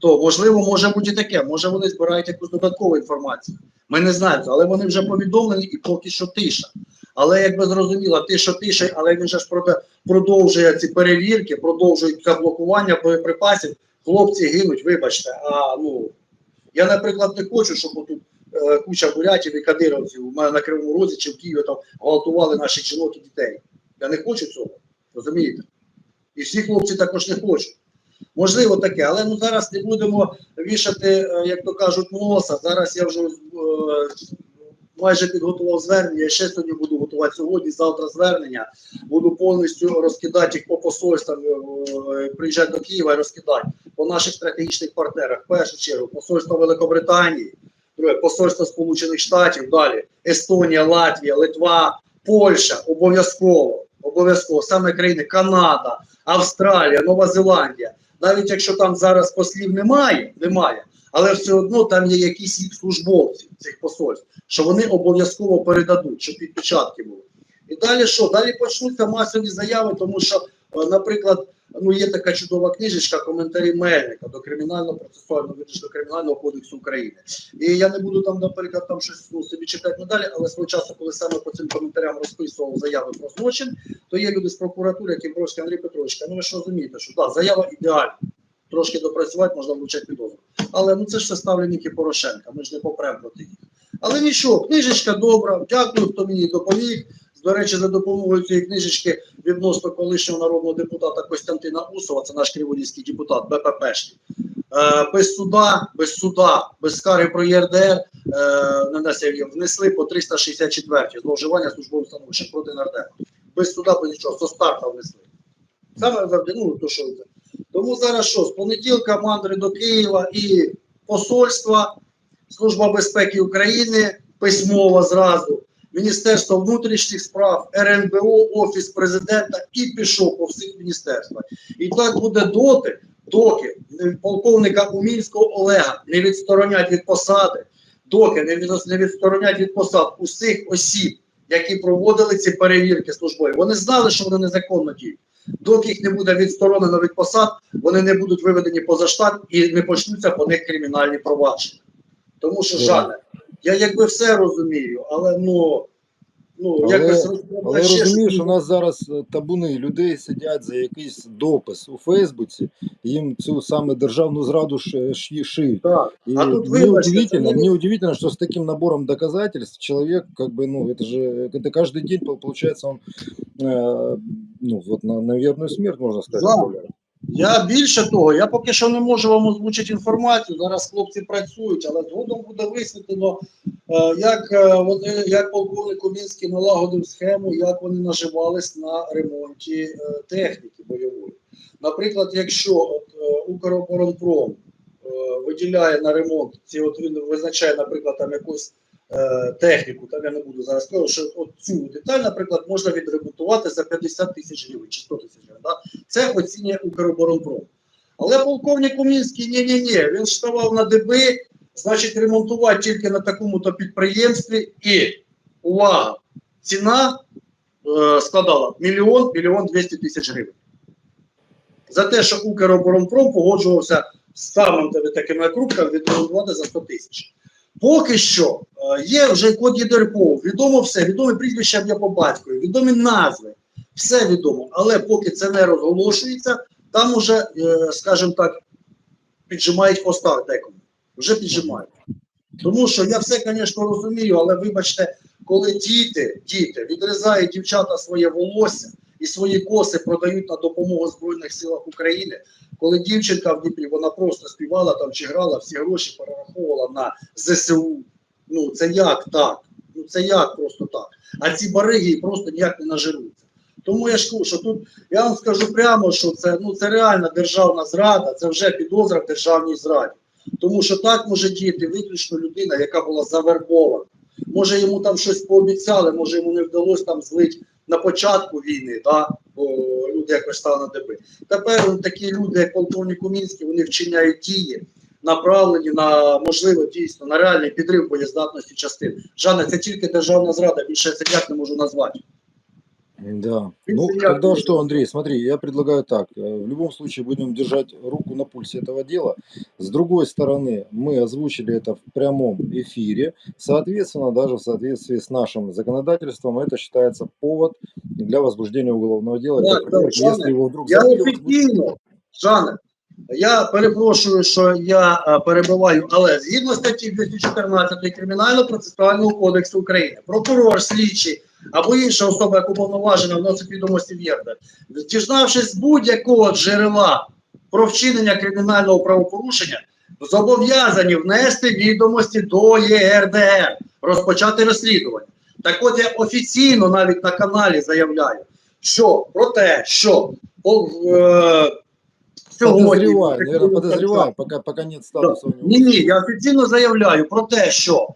то можливо може бути таке. Може вони збирають якусь додаткову інформацію. Ми не знаємо, але вони вже повідомлені і поки що тиша. Але якби зрозуміло, тиша тиша, але він же ж продовжує ці перевірки, продовжує це блокування боєприпасів. Хлопці гинуть, вибачте. А ну я, наприклад, не хочу, щоб тут е, куча бурятів і кадировців у мене на Кривому Розі чи в Києві там гвалтували наших жінок і дітей. Я не хочу цього, розумієте? І всі хлопці також не хочуть. Можливо, таке, але ну зараз не будемо вішати, е, як то кажуть, носа. Зараз я вже е, майже підготував звернення. Я ще сьогодні буду готувати сьогодні, завтра звернення. Буду повністю розкидати їх по посольствам, е, приїжджати до Києва і розкидати по наших стратегічних партнерах. В першу чергу, посольство Великобританії, друге, посольство Сполучених Штатів, далі Естонія, Латвія, Литва, Польща, обов'язково. Обов'язково саме країни Канада, Австралія, Нова Зеландія. Навіть якщо там зараз послів немає, немає, але все одно там є якісь службовці цих посольств, що вони обов'язково передадуть, щоб підпечатки були. І далі що? Далі почнуться масові заяви, тому що, е, наприклад, ну є така чудова книжечка коментарі Мельника до кримінального процесуального до кримінального кодексу України. І я не буду там, наприклад, там щось ну, собі читати надалі, але свого часу, коли саме по цим коментарям розписував заяви про злочин, то є люди з прокуратури, які просять Андрій Петрович, ну ви ж розумієте, що да, заява ідеальна. Трошки допрацювати можна влучати підозру. Але ну це ж все ставленники Порошенка, ми ж не попремо проти їх. Але нічого, книжечка добра, дякую, хто мені допоміг. До речі, за допомогою цієї книжечки відносно колишнього народного депутата Костянтина Усова, це наш криволіський депутат, БППшний. Е, без суда, без суда, без скарги про ЄРДР е, внесли по 364 зловживання службовим становищем проти нардепа. Без суда, без нічого, со старта внесли. Саме завжди, ну, то що це. Тому зараз що, з понеділка мандри до Києва і посольства, Служба безпеки України письмово зразу, Міністерство внутрішніх справ, РНБО, Офіс президента і пішов по всіх міністерствах. І так буде доти, доки полковника Умінського Олега не відсторонять від посади, доки не, відсторонять від посад усіх осіб, які проводили ці перевірки службові. Вони знали, що вони незаконно діють. Доки їх не буде відсторонено від посад, вони не будуть виведені поза штат і не почнуться по них кримінальні провадження. Тому що, Ага. Жанне, я якби все розумію, але ну, ну Але- якось Але розповідати ще розумієш, щось. у нас зараз е, табуни людей сидять за якийсь допис у Фейсбуці, їм цю саме державну зраду ш- ши- шиють. Так. И А тут мне выбачьте, удивительно, это не- мне удивительно, что с таким набором доказательств человек, как бы, ну, это же, это каждый день, пол- получается, он, э, ну, вот на, на верную смерть, можно сказать, Да. Я більше того, я поки що не можу вам озвучити інформацію. Зараз хлопці працюють, але згодом буде висвітлено, е, як е, вони, як полковник Кубінський налагодив схему, як вони наживались на ремонті е, техніки бойової. Наприклад, якщо от, Укроборонпром виділяє на ремонт, ці от він визначає, наприклад, там якусь е, техніку, там я не буду зараз сказати, що от цю деталь, наприклад, можна відремонтувати за 50 тисяч гривень чи 100 тисяч гривень. Да? Це оцінює Укроборонпром. Але полковник Кумінський ні-ні-ні, він ж ставав на ДБ, значить ремонтувати тільки на такому-то підприємстві і увага, ціна е, складала мільйон, мільйон 200 тисяч гривень. За те, що Укроборонпром погоджувався з самим таким накрутком відремонтувати за 100 тисяч. Поки що є вже код ЄДРПО, відомо все, відомі прізвища ім'я по батькові, відомі назви, все відомо. Але поки це не розголошується, там уже, е, скажімо так, піджимають хвоста декому. Вже піджимають. Тому що я все, звісно, розумію, але вибачте, коли діти, діти відрізають дівчата своє волосся і свої коси продають на допомогу Збройних силах України, коли дівчинка в Дніпрі, вона просто співала там чи грала, всі гроші перераховувала на ЗСУ. Ну це як так? Ну це як просто так? А ці бариги просто ніяк не нажируться. Тому я ж кажу, що тут я вам скажу прямо, що це ну це реальна державна зрада, це вже підозра в державній зраді. Тому що так може діяти виключно людина, яка була завербована. Може йому там щось пообіцяли, може йому не вдалося там злить на початку війни, да? бо люди якось стали на ДБ. Тепер такі люди, як полковник Кумінський, вони вчиняють дії, направлені на можливо дійсно на реальний підрив боєздатності частин. Жанне, це тільки державна зрада, більше я це ніяк не можу назвати. Да. Видите, Ну, я тогда тоже- что, Андрей, смотри, я предлагаю так. Э, В любом случае будем держать руку на пульсе этого дела. С другой стороны, мы озвучили это в прямом эфире. Соответственно, даже в соответствии с нашим законодательством, это считается повод для возбуждения уголовного дела. Так, Например, так, Жанна, если его вдруг Я забыли офіційно, Жане, я перепрошую, що я е, перебиваю, але згідно статті 214 Кримінально-процесуального кодексу України, прокурор, слідчий або інша особа, яка уповноважена вносить відомості в ЄРДР, дізнавшись будь-якого джерела про вчинення кримінального правопорушення, зобов'язані внести відомості до ЄРДР, розпочати розслідування. Так от я офіційно навіть на каналі заявляю, що про те, що е, сьогодні Подозреваю, наверное, подозреваю, пока, пока нет статуса у ні, ні, я офіційно заявляю про те, що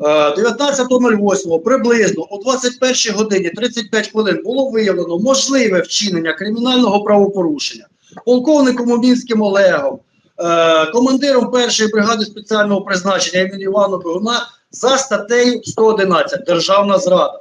е, 19.08 приблизно о 21 годині 35 хвилин було виявлено можливе вчинення кримінального правопорушення. Полковником Обінським Олегом, е, командиром першої бригади спеціального призначення імені Івана Богуна за статтею 111 Державна зрада,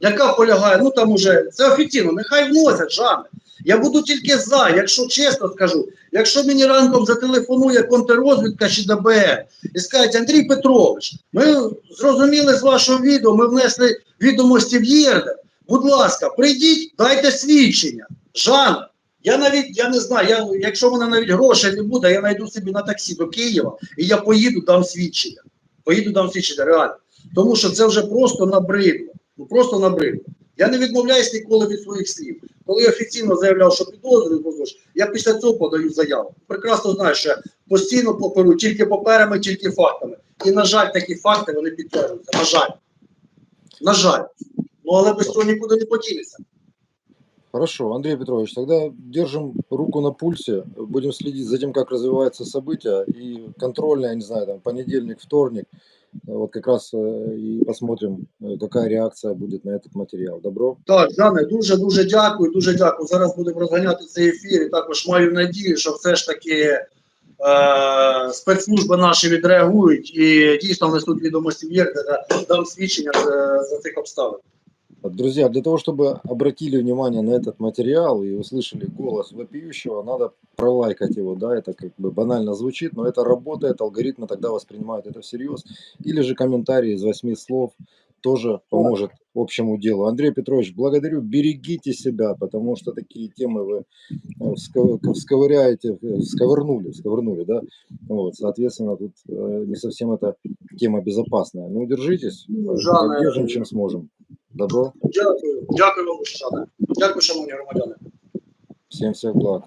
яка полягає, ну там уже це офіційно, нехай вносять Жане. Я буду тільки за, якщо чесно скажу, Якщо мені ранком зателефонує контррозвідка чи ДБР і скажуть, Андрій Петрович, ми зрозуміли з вашого відео, ми внесли відомості в ЄРДР. Будь ласка, прийдіть, дайте свідчення. Жанна, я навіть я не знаю, я, якщо мене навіть грошей не буде, я знайду собі на таксі до Києва і я поїду дам свідчення. Поїду дам свідчення, реально. Тому що це вже просто набридло. Ну просто набридло. Я не відмовляюсь ніколи від своїх слів. Коли я офіційно заявляв, що підозрюю, я після цього подаю заяву. Прекрасно знаю, що постійно поперу тільки паперами, тільки фактами. І, на жаль, такі факти вони підтверджуються. На жаль. На жаль. Ну але без цього нікуди не поділися. Хорошо, Андрей Петрович, тогда держим руку на пульсе, будем следить за тем, как развиваются события, и контрольная, я не знаю, там, понедельник, вторник, вот как раз э, и посмотрим, э, какая реакция будет на этот материал. Добро? Так, Жане, дуже дуже дякую, дуже дякую. Зараз будемо розганяти цей ефір. І також маю надію, що все ж таки е, спецслужби наші відреагують і дійсно внесуть відомості в ЄРДР, дам свідчення за, за цих обставин. Друзья, для того, чтобы обратили внимание на этот материал и услышали голос вопиющего, надо пролайкать его, да, это как бы банально звучит, но это работает, алгоритмы тогда воспринимают это всерьез. Или же комментарий из восьми слов тоже поможет общему делу. Андрей Петрович, благодарю, берегите себя, потому что такие темы вы э, вско- всковыряете, э, сковырнули, сковырнули, да, вот, соответственно, тут э, не совсем эта тема безопасная. Ну, держитесь, Жанна, поддержим, чем сможем. Добро. Дякую, дякую вам, Шане. Дякую, шановні громадяни. Всім всех благ.